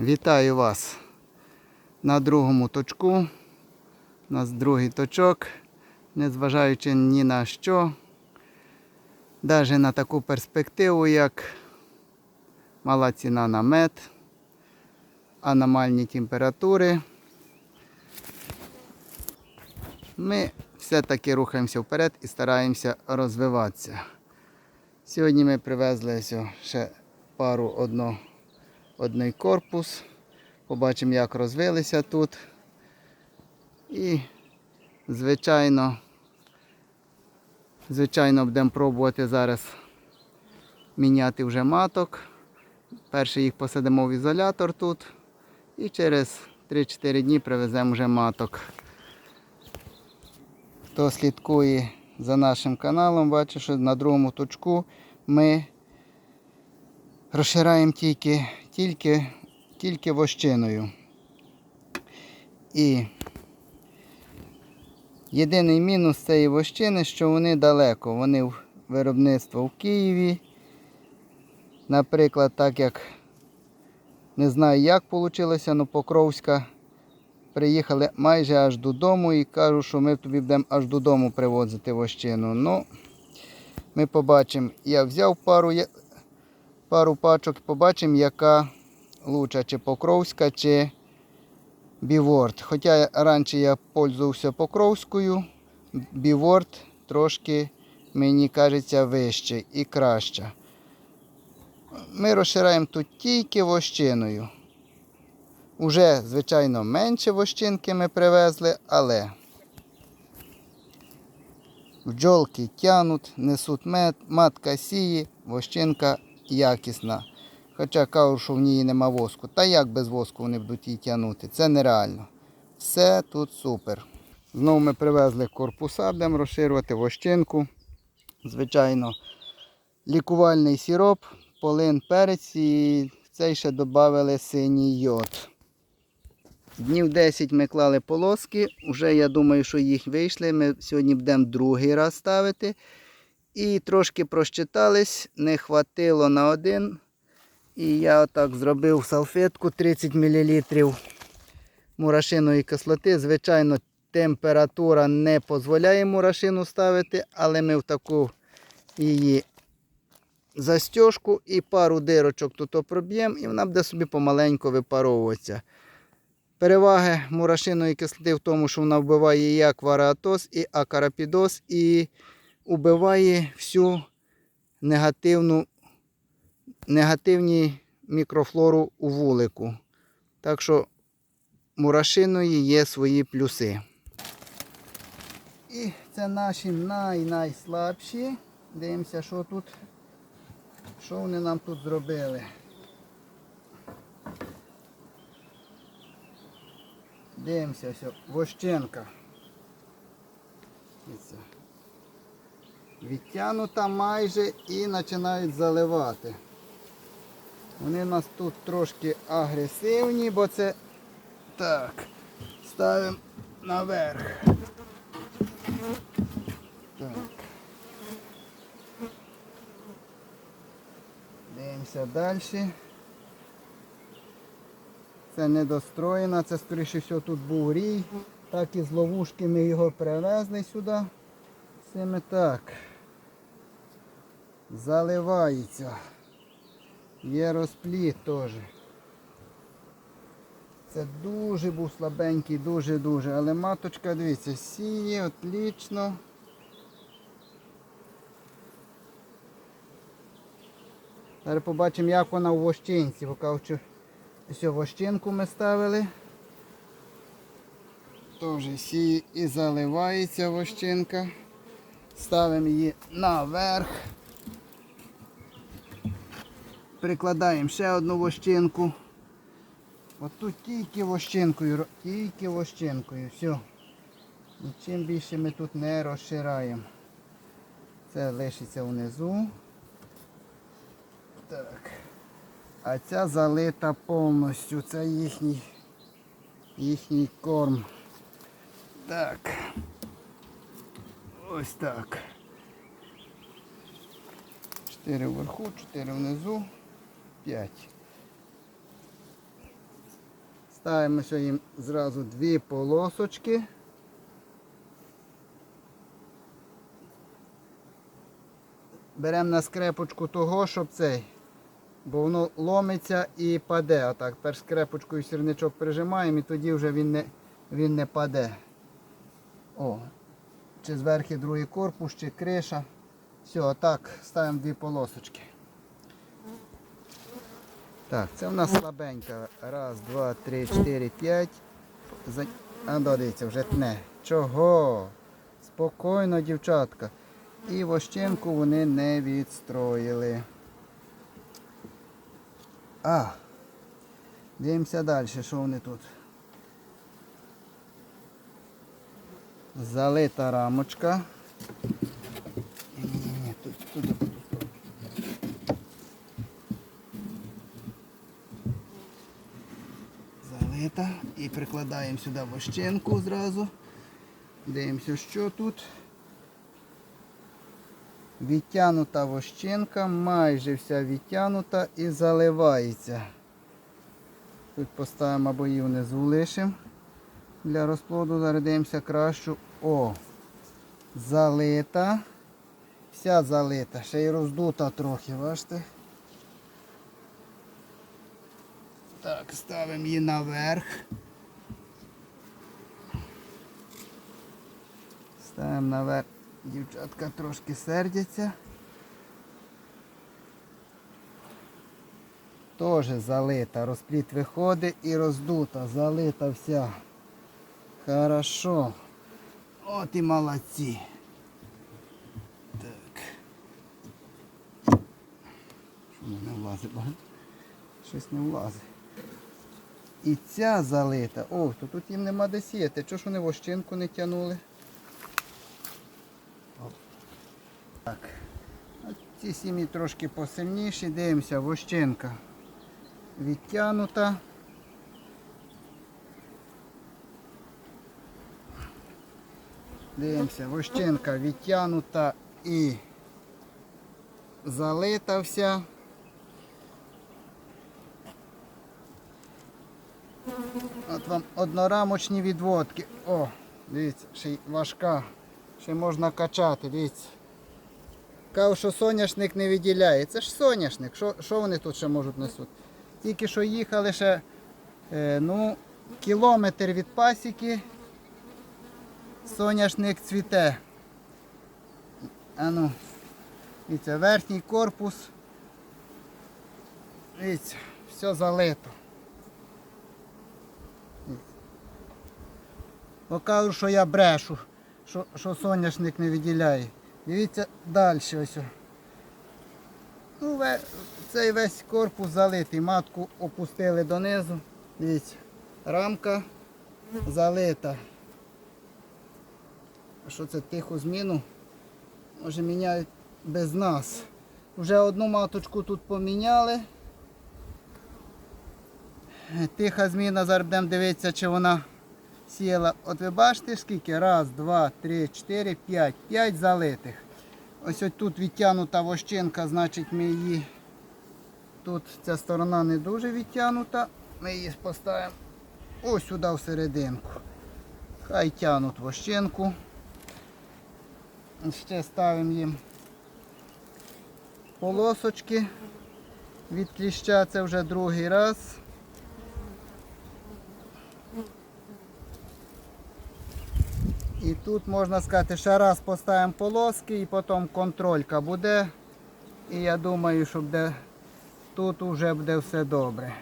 Вітаю вас на другому точку. У нас другий точок, незважаючи ні на що, навіть на таку перспективу, як мала ціна на мед, аномальні температури. Ми все-таки рухаємося вперед і стараємося розвиватися. Сьогодні ми привезли ще пару одно, одний корпус. Побачимо, як розвилися тут. І, звичайно, звичайно, будемо пробувати зараз міняти вже маток. Перше їх посадимо в ізолятор тут. І через 3-4 дні привеземо вже маток. Хто слідкує за нашим каналом, бачить, що на другому точку ми розшираємо тільки, тільки, тільки вощиною. І єдиний мінус цієї вощини, що вони далеко. Вони в виробництво в Києві. Наприклад, так як не знаю, як вийшло, але Покровська приїхали майже аж додому і кажуть, що ми тобі будемо аж додому привозити вощину. Ну, ми побачимо. Я взяв пару, пару пачок, побачимо, яка лучша, чи Покровська, чи Біворд. Хоча раніше я пользувався Покровською, Біворд трошки, мені кажеться, вище і краще. Ми розшираємо тут тільки вощиною. Уже, звичайно, менше вощинки ми привезли, але бджолки тянуть, несуть мед, матка сіє, вощинка якісна. Хоча кажуть, що в ній нема воску. Та як без воску вони будуть її тягнути? Це нереально. Все тут супер. Знову ми привезли корпуса, будемо розширювати вощинку. Звичайно, лікувальний сироп, полин перець і в цей ще додали синій йод. Днів 10 ми клали полоски, вже я думаю, що їх вийшли. Ми сьогодні будемо другий раз ставити. І трошки прощитались, не хватило на один. І я отак зробив салфетку 30 мл мурашиної кислоти. Звичайно, температура не дозволяє мурашину ставити, але ми в таку її застіжку і пару дирочок тут проб'ємо, і вона буде собі помаленьку випаровуватися. Переваги мурашиної кислоти в тому, що вона вбиває і акваратоз, і акарапідоз, і вбиває всю негативну, негативні мікрофлору у вулику. Так що мурашиної є свої плюси. І це наші най-найслабші. Дивимося, що тут, що вони нам тут зробили. Дивимося, ось, вощенка. Дивіться. Відтягнута майже і починають заливати. Вони у нас тут трошки агресивні, бо це так. Ставимо наверх. Так. Дивимося далі. Це недостроєна, це скоріше всього тут був рій. Так і з ловушки ми його привезли сюди. Саме так. Заливається. Є розпліт теж. Це дуже був слабенький, дуже-дуже. Але маточка, дивіться, сіє, отлично. Зараз побачимо, як вона у вощинці. Що все, вощинку ми ставили. Теж сіє і заливається вощинка. Ставимо її наверх. Прикладаємо ще одну вощинку. От тут тільки вощинкою, тільки вощинкою. Все. Нічим більше ми тут не розшираємо. Це лишиться внизу. Так. А ця залита повністю. Це їхній, їхній корм. Так. Ось так. Чотири вверху, чотири внизу, п'ять. Ставимо ще їм зразу дві полосочки. Беремо на скрепочку того, щоб цей, бо воно ломиться і паде. Отак. Перш скрепочкою сірничок прижимаємо і тоді вже він не, він не паде. О, чи зверху другий корпус, чи криша. Все, отак ставимо дві полосочки. Так, це в нас слабенька. Раз, два, три, чотири, п'ять. За... А, дивіться, вже тне. Чого? Спокійно, дівчатка. І вощинку вони не відстроїли. А. Дивимося далі, що вони тут. Залита рамочка. Залита. І прикладаємо сюди вощинку зразу. Дивимося, що тут. Відтянута вощинка, майже вся відтянута і заливається. Тут поставимо або її внизу лишимо для розплоду. Зараз дивимося кращу. О! Залита. Вся залита, ще й роздута трохи, бачите? Так, ставимо її наверх. Ставимо наверх. Дівчатка трошки сердяться. Теж залита. Розпліт виходить і роздута, залита вся. Хорошо. От і молодці. Так. Що не влазить? багато? Щось не влазить. І ця залита. О, то тут їм нема де сіяти. Чого ж вони вощинку не тягнули? Так. Ці сім'ї трошки посильніші. Дивимося, вощинка відтягнута. Дивимося, вощинка відтягнута і залита вся. От вам однорамочні відводки. О, дивіться, ще й важка. Ще можна качати, дивіться. Кажу, що соняшник не виділяє. Це ж соняшник. Що, що вони тут ще можуть несуть? Тільки що їхали ще е, ну, кілометр від пасіки. Соняшник цвіте. А ну, дивіться, верхній корпус. Дивіться, все залито. Бо кажу, що я брешу, що, що соняшник не виділяє. Дивіться далі ось. Ну, цей весь корпус залитий. Матку опустили донизу. Дивіться, рамка залита. Що це тиху зміну? Може міняють без нас. Вже одну маточку тут поміняли. Тиха зміна, зараз будемо дивитися, чи вона сіяла. От ви бачите, скільки? Раз, два, три, чотири, п'ять. П'ять залитих. Ось ось тут відтягнута вощинка, значить ми її. Тут ця сторона не дуже відтягнута. Ми її поставимо ось сюди всерединку. Хай тягнуть вощинку. Ще ставимо їм полосочки від кліща, це вже другий раз. І тут можна сказати, ще раз поставимо полоски і потім контролька буде. І я думаю, що буде, тут вже буде все добре.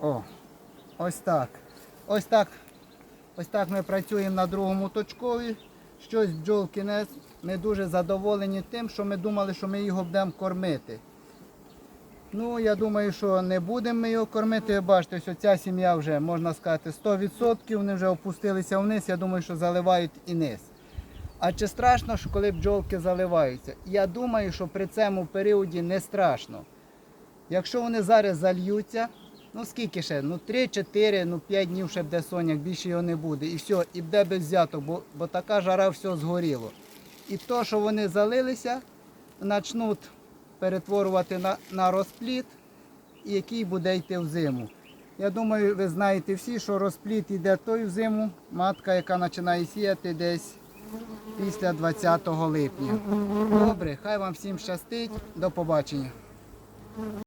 О, ось так. Ось так. Ось так ми працюємо на другому точкові. Щось бджолки не, не дуже задоволені тим, що ми думали, що ми його будемо кормити. Ну, я думаю, що не будемо ми його кормити. Бачите, ось ця сім'я вже, можна сказати, 100%, вони вже опустилися вниз, я думаю, що заливають і низ. А чи страшно, що коли бджолки заливаються? Я думаю, що при цьому періоді не страшно. Якщо вони зараз зальються, ну скільки ще? Ну 3-4, ну 5 днів ще буде соняк, більше його не буде. І все, і буде без взяток, бо, бо така жара все згоріло. І то, що вони залилися, почнуть перетворювати на, на розпліт, який буде йти в зиму. Я думаю, ви знаєте всі, що розпліт іде тою зиму, матка, яка починає сіяти десь після 20 липня. Добре, хай вам всім щастить. До побачення.